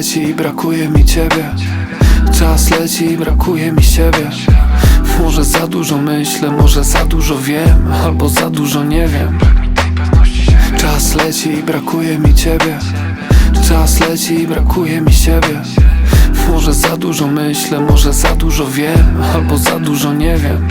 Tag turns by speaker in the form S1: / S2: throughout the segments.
S1: leci brakuje mi ciebie. Czas leci i brakuje mi siebie. Może za dużo myślę, może za dużo wiem Albo za dużo nie wiem. Czas leci i brakuje mi ciebie. Czas leci i brakuje mi siebie. Może za dużo myślę, może za dużo wiem Albo za dużo nie wiem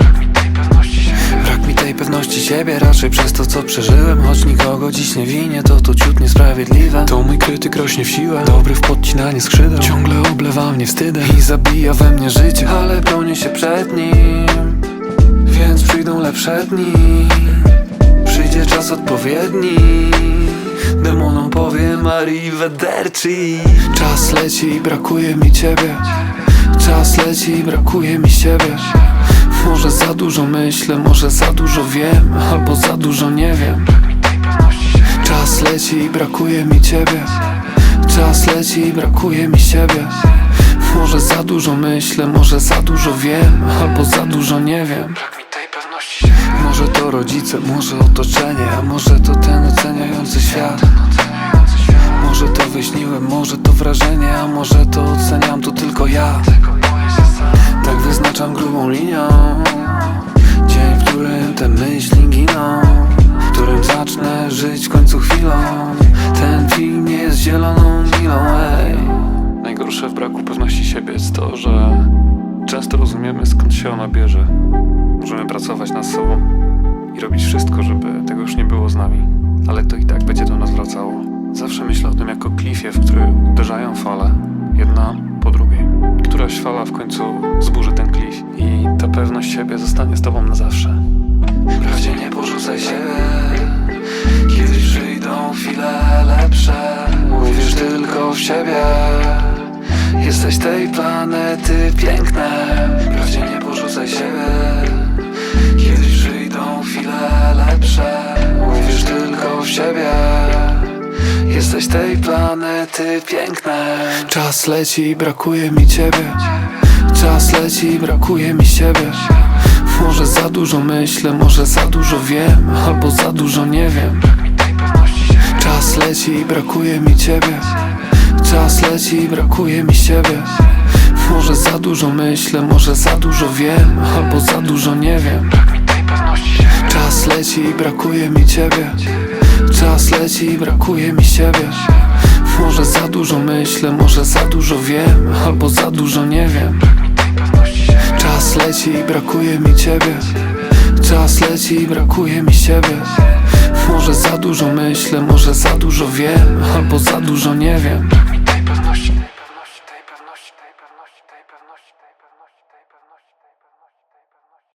S1: siebie raczej przez to co przeżyłem. Choć nikogo dziś nie winię, to to ciut niesprawiedliwe. To mój krytyk rośnie w siłę, dobry w podcinanie skrzydeł. Ciągle oblewa mnie wstydem i zabija we mnie życie Ale bronię się przed nim, więc przyjdą lepsze dni. Przyjdzie czas odpowiedni. Demonom powiem arrivederci Czas leci i brakuje mi ciebie. Czas leci i brakuje mi siebie Może za dużo myślę, może za dużo wiem Albo za dużo nie wiem. Czas leci i brakuje mi ciebie. Czas leci i brakuje mi siebie. Może za dużo myślę, może za dużo wiem Albo za dużo nie wiem. Może to rodzice, może otoczenie, a może to ten oceniający świat. Może to wyśniłem, może to wrażenie, a może to oceniam to tylko ja. Tak wyznaczam grubą linią Dzień, w którym te myśli giną W którym zacznę żyć w końcu chwilą. Ten film jest zieloną milą, ej. Najgorsze w braku pewności siebie jest to, że często rozumiemy skąd się ona bierze. Możemy pracować nad sobą i robić wszystko, żeby tego już nie było z nami, ale to i tak będzie do nas wracało. Zawsze myślę o tym jako klifie, w który uderzają fale, jedna po drugiej. Któraś fala w końcu pewność siebie zostanie z tobą na zawsze. Wprawdzie nie porzucaj siebie, kiedyś przyjdą chwile lepsze. Uwierz tylko w siebie. Jesteś tej planety piękne. Wprawdzie nie porzucaj siebie Kiedyś przyjdą chwile lepsze. Uwierz tylko w siebie. Jesteś tej planety piękne. Czas leci i brakuje mi ciebie Czas leci i brakuje mi siebie. Może za dużo myślę, może za dużo wiem Albo za dużo nie wiem. Czas leci i brakuje mi ciebie. Czas leci i brakuje mi siebie. Może za dużo myślę, może za dużo wiem Albo za dużo nie wiem. Czas leci i brakuje mi ciebie. Czas leci i brakuje mi siebie. Może za dużo myślę, może za dużo wiem Albo za dużo nie wiem leci i brakuje mi ciebie. Czas leci i brakuje mi siebie. Może za dużo myślę, może za dużo wiem Albo za dużo nie wiem